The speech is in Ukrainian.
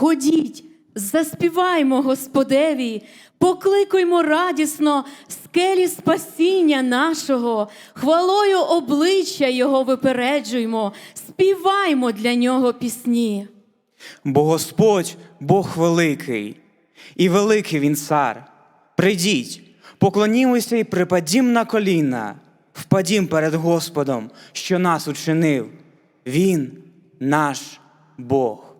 Ходіть, заспіваймо Господеві, покликуймо радісно скелі спасіння нашого, хвалою обличчя Його випереджуймо, співаймо для нього пісні. Бо Господь Бог великий, і великий Він цар. Прийдіть, поклонімося і припадім на коліна, впадім перед Господом, що нас учинив. Він наш Бог.